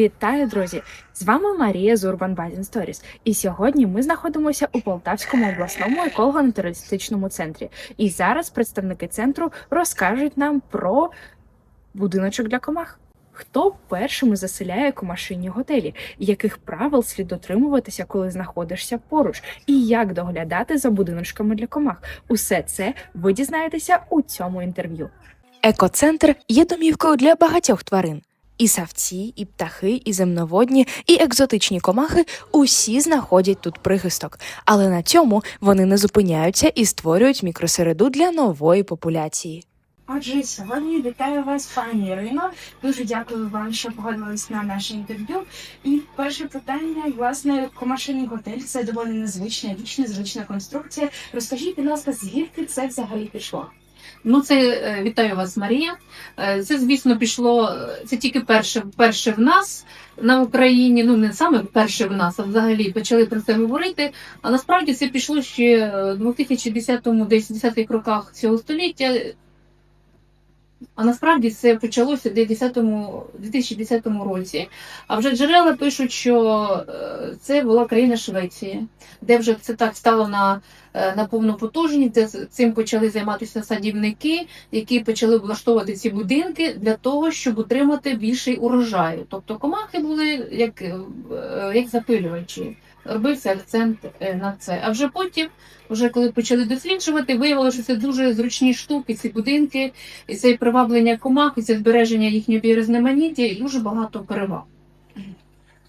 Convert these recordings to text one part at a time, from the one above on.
Вітаю, друзі! З вами Марія з Urban Basin Stories. І сьогодні ми знаходимося у Полтавському обласному еколого-натуралістичному центрі. І зараз представники центру розкажуть нам про будиночок для комах. Хто першими заселяє комашині готелі, яких правил слід дотримуватися, коли знаходишся поруч, і як доглядати за будиночками для комах? Усе це ви дізнаєтеся у цьому інтерв'ю. Екоцентр є домівкою для багатьох тварин. І савці, і птахи, і земноводні, і екзотичні комахи усі знаходять тут прихисток. Але на цьому вони не зупиняються і створюють мікросереду для нової популяції. Отже, сьогодні вітаю вас, пані Ірино. Дуже дякую вам, що погодились на наше інтерв'ю. І перше питання, власне, комашиний готель це доволі незвична річ, незвична конструкція. Розкажіть, будь ласка, звідки це взагалі пішло? Ну, це е, вітаю вас, Марія. Е, Це, звісно, пішло. е, Це тільки перше, перше в нас на Україні. Ну не саме перше в нас, а взагалі почали про це говорити. А насправді це пішло ще в 2010-му, десь 10-х роках цього століття. А насправді це почалося в 2010 2010 році. А вже джерела пишуть, що е, це була країна Швеція, де вже це так стало на, е, на повну потужність, де цим почали займатися садівники, які почали влаштовувати ці будинки для того, щоб утримати більший урожай. Тобто комахи були як, е, як запилювачі. Робився акцент е, на це. А вже потім, вже коли почали досліджувати, виявилося, що це дуже зручні штуки, ці будинки, і це приваблення комах, і це збереження їхньої біорізноманіття, і дуже багато переваг.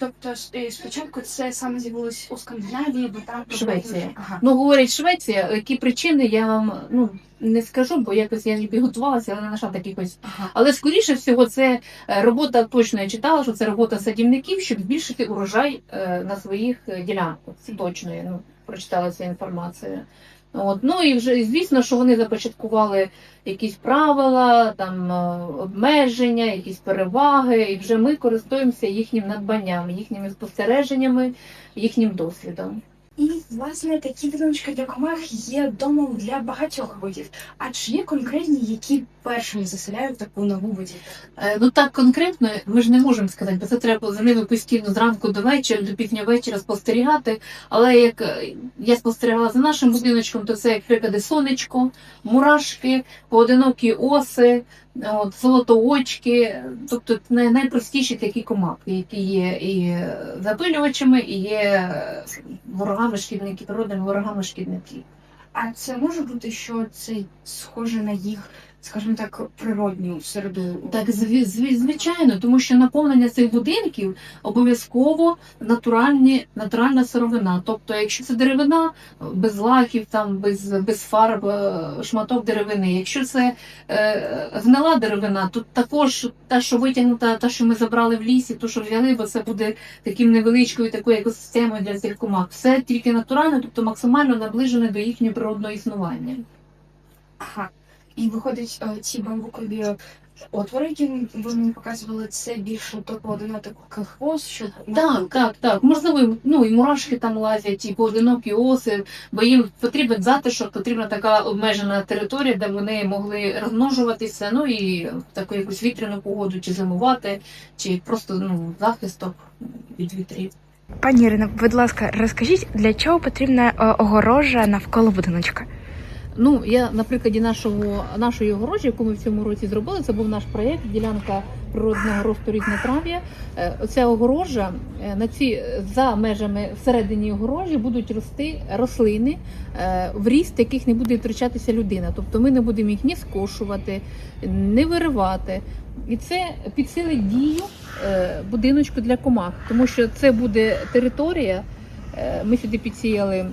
Тобто е, спочатку це саме з'явилось у Скандинавії, бо там Швеція. Ага. Ну, говорять Швеція, які причини я вам ну, не скажу, бо якось я не підготувалася, але не знайшла таких ось. Ага. Але скоріше всього, це е, робота, точно я читала, що це робота садівників, щоб збільшити урожай е, на своїх ділянках. Це точно я ну, прочитала цю інформацію. От. Ну і вже звісно, що вони започаткували якісь правила, там е, обмеження, якісь переваги, і вже ми користуємося їхнім надбанням, їхніми спостереженнями, їхнім досвідом. І власне такі будиночки для комах є домом для багатьох видів. А чи є конкретні, які першими заселяють таку нову будівлю? Е, Ну так конкретно ми ж не можемо сказати, бо це треба за ними постійно зранку до вечора, до пізнього вечора спостерігати. Але як е, я спостерігала за нашим будиночком, то це як приклади сонечко, мурашки, поодинокі оси, от, золотоочки, тобто найпростіші такі комахи, які є і запилювачами, і є ворогами шкідників, природними ворогами шкідників. А це може бути, що це схоже на їх, скажімо так, природню середу? Так, звичайно, тому що наповнення цих будинків обов'язково натуральні, натуральна сировина. Тобто, якщо це деревина без лаків, там без, без фарб, е, шматок деревини. Якщо це е, гнила деревина, то також та, що витягнута, та, що ми забрали в лісі, то що взяли, бо це буде таким невеличкою такою екосистемою для цих комах. Все тільки натурально, тобто максимально наближене до їхнього природного існування. І виходить, е, ці бамбукові отвори, які ви мені показували, це більше до поодиноких хвост, щоб Так, так, так. Можливо, ну і мурашки там лазять, і поодинокі оси, бо їм потрібен затишок, потрібна така обмежена територія, де вони могли розмножуватися, ну і в таку якусь вітряну погоду, чи зимувати, чи просто ну, захисток від вітрів. Пані Ірино, будь ласка, розкажіть, для чого потрібна е, огорожа навколо будиночка? Ну, я на прикладі нашого нашої огорожі, яку ми в цьому році зробили, це був наш проєкт, ділянка природного росту різнотрав'я. Е, Оця огорожа е, на ці за межами всередині огорожі будуть рости рослини, е, в ріст яких не буде втрачатися людина. Тобто ми не будемо їх ні скошувати, не виривати. І це підсилить дію будиночку для комах, тому що це буде територія. Ми сюди підсіяли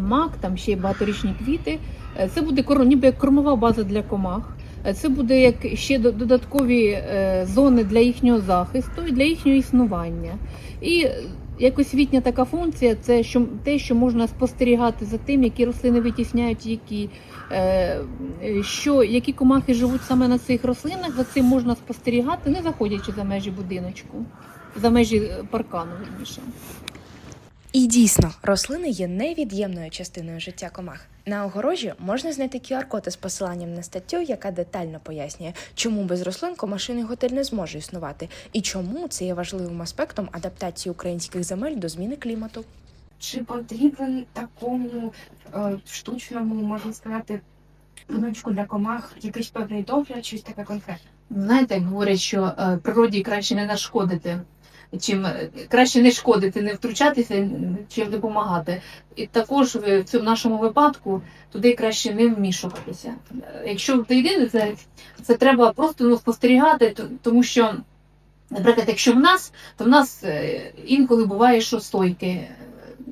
мак, там ще багаторічні квіти. Е, Це буде ніби як кормова база для комах. Е, Це буде як ще додаткові е, зони для їхнього захисту і для їхнього існування. І е, як освітня така функція, це що те, що можна спостерігати за тим, які рослини витісняють які, е, е, що, які комахи живуть саме на цих рослинах, за цим можна спостерігати, не заходячи за межі будиночку, за межі е, паркану, вірніше. І дійсно, рослини є невід'ємною частиною життя комах. На огорожі можна знайти QR-код із посиланням на статтю, яка детально пояснює, чому без рослин комашиний готель не зможе існувати, і чому це є важливим аспектом адаптації українських земель до зміни клімату. Чи потрібен такому е, штучному, можна сказати, будиночку для комах якийсь певний догляд, щось таке конкретне? Знаєте, як говорять, що е, природі краще не нашкодити, чим е, краще не шкодити, не втручатися, чим допомагати. І також в цьому нашому випадку туди краще не вмішуватися. Якщо ти єдине, це, це треба просто ну, спостерігати, то- тому що, наприклад, якщо в нас, то в нас е, інколи буває, що стойки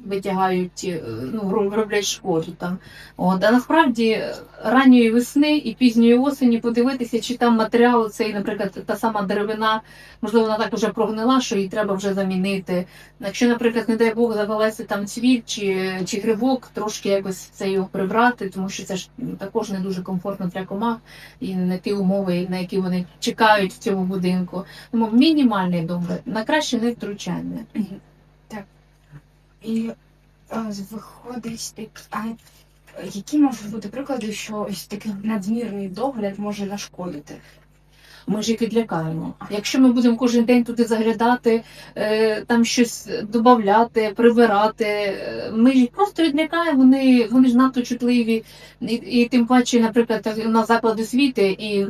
витягають, е, ну, роблять шкоду там. От, а насправді е, ранньої весни і пізньої осені подивитися, чи там матеріал цей, наприклад, та сама деревина, можливо, вона так вже прогнила, що її треба вже замінити. Якщо, наприклад, не дай Бог, завелеться там цвіт чи, чи грибок, трошки якось це його прибрати, тому що це ж також не дуже комфортно для комах і не ті умови, на які вони чекають в цьому будинку. Тому мінімальний догляд, на краще не втручання. І е, виходить так, а які можуть бути приклади, що ось такий надмірний догляд може нашкодити? Ми ж їх відлякаємо. Якщо ми будемо кожен день туди заглядати, е, там щось додати, прибирати, е, ми їх просто відлякаємо, вони, вони ж надто чутливі. І, і тим паче, наприклад, у нас заклади освіти, і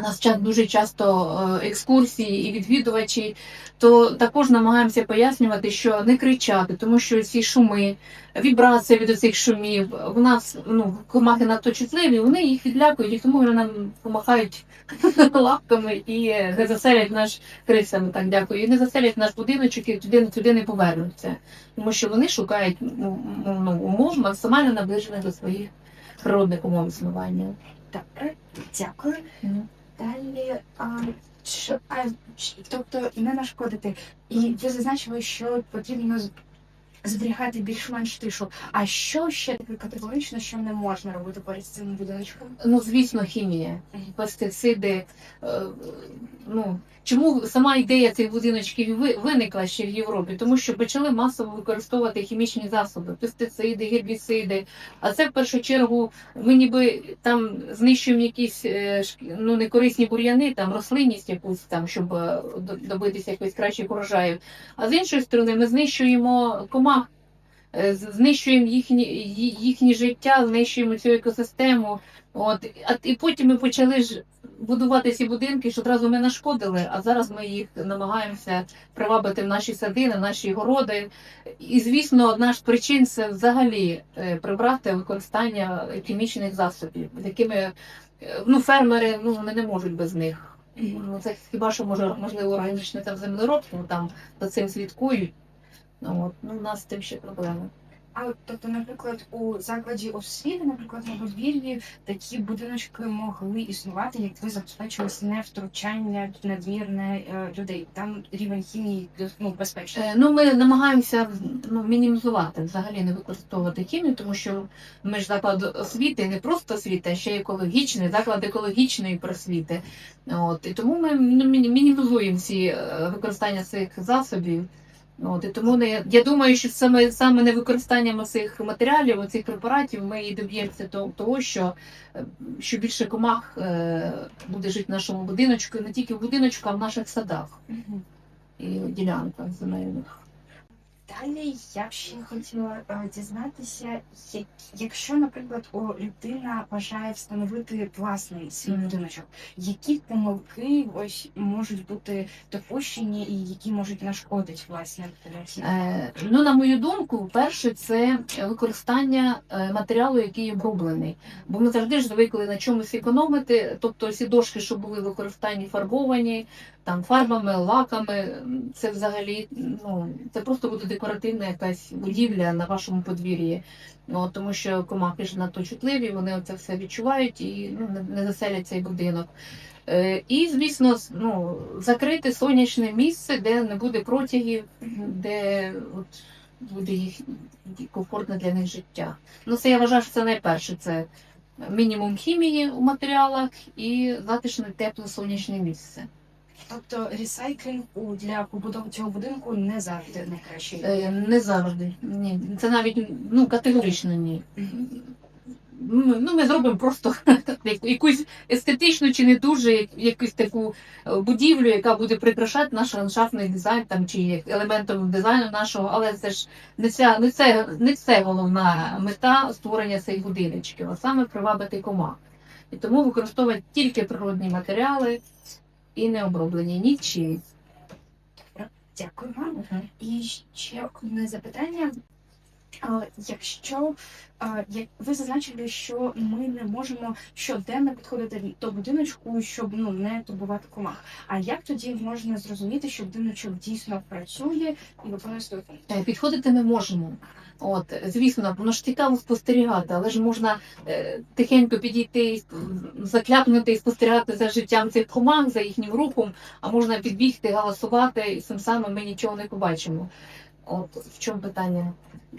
нас дуже часто е, екскурсії і відвідувачі, то також намагаємося пояснювати, що не кричати, тому що ці шуми, вібрація від цих шумів, у нас ну, комахи надто чутливі, вони їх відлякують, і тому вони нам помахають лапками і не заселять наш крисами, так дякую, і не заселять наш будиночок і туди, туди не повернуться. Тому що вони шукають ну, ну, умов максимально наближених до своїх природних умов існування. Добре, дякую. Далі, а, що, а, тобто не нашкодити. І ви зазначили, що потрібно зберігати більш-менш тишу. А що ще таке категорично, що не можна робити поряд з цим будиночком? Ну, звісно, хімія, пестициди. е, Ну, чому сама ідея цих будиночків ви- виникла ще в Європі? Тому що почали масово використовувати хімічні засоби, пестициди, гербіциди. А це в першу чергу ми ніби там знищуємо якісь е, ну, некорисні бур'яни, там рослинність якусь там, щоб е, добитися якоїсь кращих урожаїв. А з іншої сторони, ми знищуємо комах. Е, Знищуємо їхні, їхнє життя, знищуємо цю екосистему. От, а і потім ми почали ж будувати ці будинки, що одразу ми нашкодили, а зараз ми їх намагаємося привабити в наші садини, в наші городи. І, звісно, одна з причин це взагалі е, прибрати використання хімічних засобів, якими е, ну, фермери ну, вони не можуть без них. Ну, це хіба що може, можливо, органічне там землеробство, там за цим слідкують. Ну, от, ну, у нас з тим ще проблеми. А тобто, наприклад, у закладі освіти, наприклад, на подвір'ї такі будиночки могли існувати, як ви забезпечилися не втручання надмірне е, людей. Там рівень хімії ну, безпечний. Е, Ну, ми намагаємося ну, мінімізувати, взагалі не використовувати хімію, тому що ми ж заклад освіти, не просто освіти, а ще й екологічний, заклад екологічної просвіти. От, і тому ми ну, мінімізуємо ці е, використання цих засобів. От, і тому не, я думаю, що саме, саме не використанням цих матеріалів, цих препаратів, ми і доб'ємося того, того що, е, що більше комах е, буде жити в нашому будиночку, і не тільки в будиночку, а в наших садах і ділянках земельних. Далі я б ще хотіла е, дізнатися, як, якщо, наприклад, о, людина бажає встановити власний свій будиночок, які помилки ось можуть бути допущені і які можуть нашкодити власне? Е, ну, на мою думку, перше, це використання е, матеріалу, який оброблений. Бо ми завжди ж звикли на чомусь економити. Тобто всі дошки, що були використані, фарбовані там фарбами, лаками, це взагалі ну це просто буде декоративна якась будівля на вашому подвір'ї. Ну, тому що комахи ж надто чутливі, вони це все відчувають і ну, не, заселять цей будинок. Е, І, звісно, ну, закрити сонячне місце, де не буде протягів, де от, буде їх комфортне для них життя. Ну, це я вважаю, що це найперше. Це мінімум хімії у матеріалах і затишне тепле сонячне місце. Тобто ресайклінг у- для побудови цього будинку не завжди найкращий. Е, Не завжди. Ні. Це навіть ну, категорично ні. Ми, ну, ми зробимо просто яку- якусь естетичну чи не дуже як- якусь таку е, будівлю, яка буде прикрашати наш ландшафтний дизайн там чи як елементом дизайну нашого, але це ж не ця не це не це головна мета створення цих будиночків, а саме привабити комах. І тому використовувати тільки природні матеріали і не оброблені нічим. Дякую вам. І ще одне запитання. Якщо як ви зазначили, що ми не можемо щоденно підходити до будиночку, щоб ну не турбувати комах. А як тоді можна зрозуміти, що будиночок дійсно працює і виконує свою функцію? Підходити не можемо. От, звісно, воно ж цікаво спостерігати, але ж можна е, тихенько підійти, закляпнути і спостерігати за життям цих комах, за їхнім рухом, а можна підбігти, галасувати, і цим самим ми нічого не побачимо. От в чому питання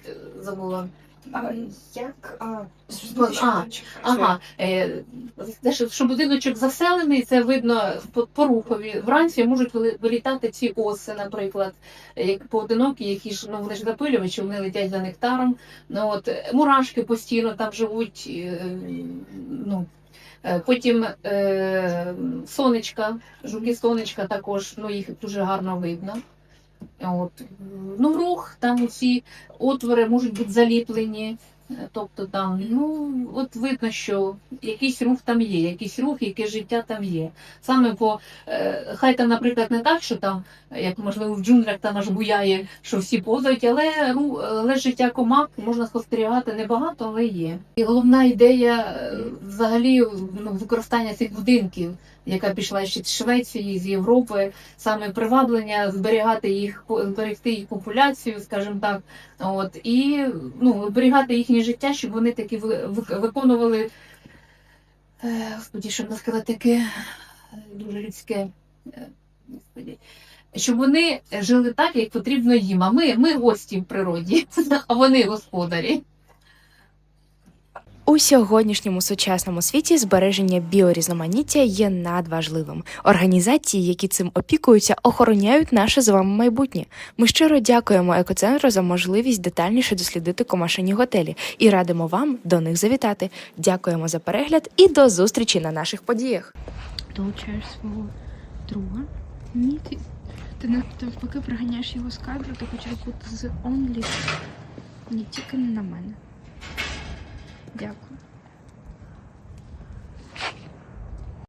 Е, забула. А, як а, А. Ага, е, те, що, що будиночок заселений, це видно по, по рухові. Вранці можуть вилітати ці оси, наприклад, як поодинокі, які ж ну вони ж запилювачі, вони летять за нектаром. Ну от е, мурашки постійно там живуть. е, Ну е, потім е, сонечка, жуки сонечка також, ну їх дуже гарно видно. От. Ну, рух, там ці отвори можуть бути заліплені. Е, Тобто там, ну, от видно, що якийсь рух там є, якийсь рух, яке життя там є. Саме по, е, хай там, наприклад, не так, що там, як можливо, в джунглях там аж буяє, що всі позають, але, але життя комах можна спостерігати небагато, але є. І головна ідея е, взагалі ну, використання цих будинків, яка пішла ще з Швеції, з Європи, саме приваблення, зберігати їх, зберегти їх популяцію, скажімо так, От, і ну, зберігати їхнє життя, щоб вони таки ви- ви- виконували, е, господі, не сказати таке е, дуже людське. е, Господі. Щоб вони жили так, як потрібно їм. А ми, ми гості в природі, а вони господарі. У сьогоднішньому сучасному світі збереження біорізноманіття є надважливим. Організації, які цим опікуються, охороняють наше з вами майбутнє. Ми щиро дякуємо екоцентру за можливість детальніше дослідити комашині готелі і радимо вам до них завітати. Дякуємо за перегляд і до зустрічі на наших подіях. Долучаєш свого друга. Ні, ти, ти навпаки проганяєш його з кадру, ти хочеш бути з онлі. Ні, тільки не на мене. Дякую.